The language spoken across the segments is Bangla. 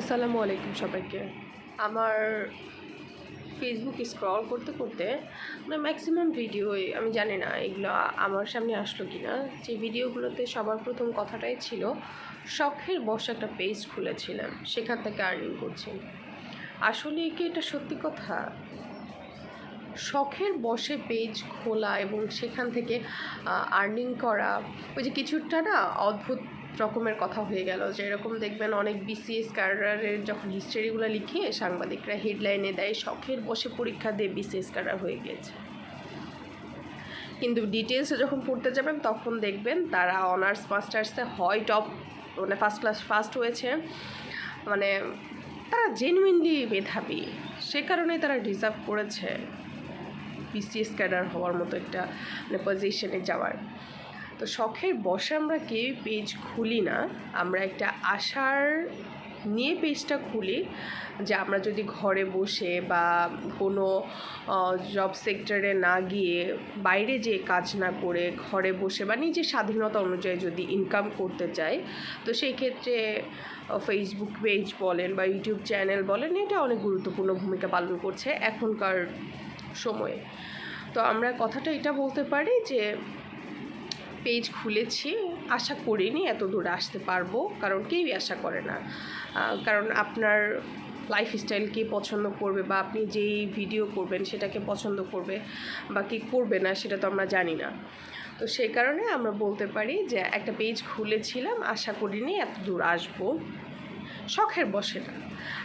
আসসালামু আলাইকুম সবাইকে। আমার ফেসবুক স্ক্রল করতে করতে মানে ম্যাক্সিমাম ভিডিওই আমি জানি না এগুলো আমার সামনে আসলো কি না যে ভিডিওগুলোতে সবার প্রথম কথাটাই ছিল, শখের বসে একটা পেজ খুলেছিলাম, সেখান থেকে আর্নিং করছি। আসলে কি এটা সত্যি কথা? শখের বসে পেজ খোলা এবং সেখান থেকে আর্নিং করা, ওই যে কিছুটা না অদ্ভুত রকমের কথা হয়ে গেল, যে এরকম দেখবেন অনেক বিসিএস ক্যাডারের যখন হিস্টোরিগুলো লিখিয়ে সাংবাদিকরা হেডলাইনে দেয়, শখের বসে পরীক্ষা দিয়ে বিসিএস ক্যাডার হয়ে গিয়েছে কিন্তু ডিটেলসে যখন পড়তে যাবেন, তখন দেখবেন তারা অনার্স মাস্টার্সে হয় টপ মানে ফার্স্ট ক্লাস ফার্স্ট হয়েছে। মানে তারা জেনুইনলি মেধাবী। সে কারণে তারা ডিজার্ভ করেছে বিসিএস ক্যাডার হওয়ার মতো একটা মানে পজিশনে যাওয়ার। তো শখের বসে আমরা কেউ পেজ খুলি না, আমরা একটা আশার নিয়ে পেজটা খুলি যে আমরা যদি ঘরে বসে বা কোনো জব সেক্টরে না গিয়ে বাইরে যে কাজ না করে ঘরে বসে বা নিজের স্বাধীনতা অনুযায়ী যদি ইনকাম করতে চাই, তো সেই ক্ষেত্রে ফেসবুক পেজ বলেন বা ইউটিউব চ্যানেল বলেন, এটা অনেক গুরুত্বপূর্ণ ভূমিকা পালন করছে এখনকার সময়ে। তো আমরা কথাটা এটা বলতে পারি যে পেজ খুলেছি। আশা করিনি এত দূরে আসতে পারব, কারণ কেউই আশা করে না। কারণ আপনার লাইফ স্টাইল কে পছন্দ করবে বা আপনি যেই ভিডিও করবেন সেটাকে পছন্দ করবে বা কি করবে না সেটা তো আমরা জানি না। তো সেই কারণে আমরা বলতে পারি যে একটা পেজ খুলেছিলাম, আশা করিনি এত দূর আসব। শখের বসে না।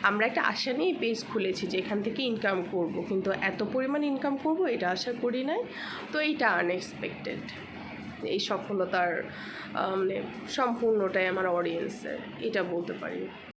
আমরা একটা আশা নিয়ে পেজ খুলেছি যে এখান থেকে ইনকাম করব, কিন্তু এত পরিমাণ ইনকাম করব এটা আশা করি নাই। তো এইটা আনএক্সপেক্টেড এই সফলতার মানে সম্পূর্ণটাই আমার অডিয়েন্সের এটা বলতে পারি।